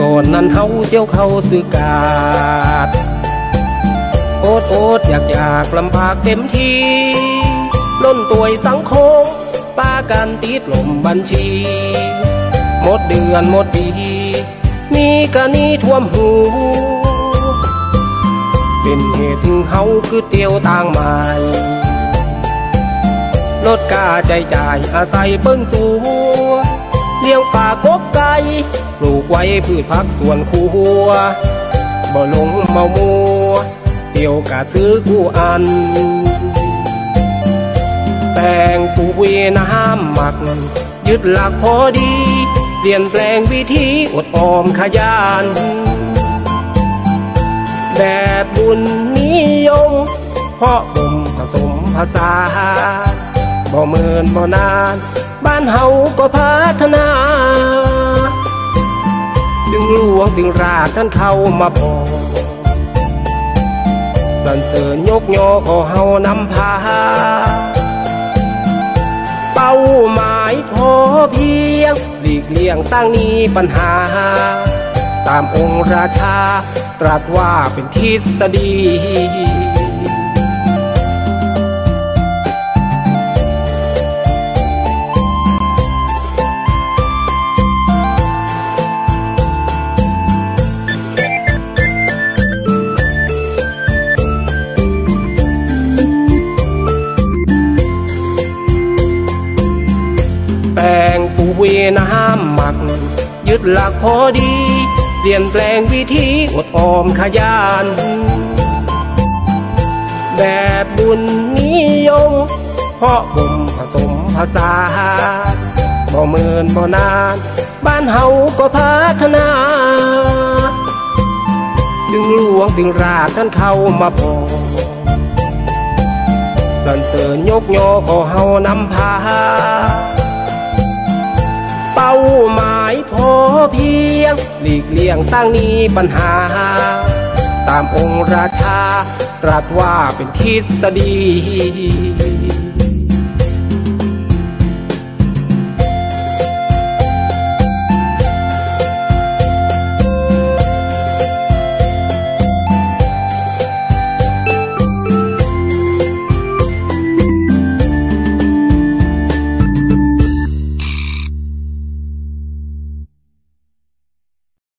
ก่อนนั้นเฮาเจียวเข้าสื่อกาด โอดโอดอยากอยากลำบากเต็มทีล้นตัวสังคมป้ากันติดลมบัญชี หมดเดือนหมดปีนี่กะนี้ท่วมหู เป็นเหตุเฮาคือเตียวต่างใหม่ลดกาใจจ่ายอาศัยเบิ้งตั ปลูกไว้พืชผักสวนครัวบ่ลงเมามัว เตี่ยวกาซื้อกูอัน แต่งปูเวน้ำหมัก ยึดหลักพอดี เปลี่ยนแปลงวิธีอดออมขยันแบบบุญนิยม เพราะบ่มผสมผสานบ่เมินบ่นาน บ้านเฮาก็พัฒนา หลวงตึงรากท่านเข้ามาพอสรรเสริญยกยอขอเฮานำพา เป้าหมายพอเพียง หลีกเลี่ยงสร้างนี้ปัญหา ตามองค์ราชา ตรัสว่าเป็นทฤษฎี เวน้ำหมัก ยึดหลักพอดี เปลี่ยนแปลงวิธีอดออมขยันแบบบุญนิยม เพราะบ่มผสมผสานบ่เมินบ่นาน บ้านเฮาก็พัฒนา ดึงหลวงดึงรากท่านเข้ามาพอสรรเสริญยกยอขอเฮานำพา หลีกเลี่ยงสร้างนี้ปัญหา ตามองค์ราชา ตรัสว่าเป็นทฤษฎี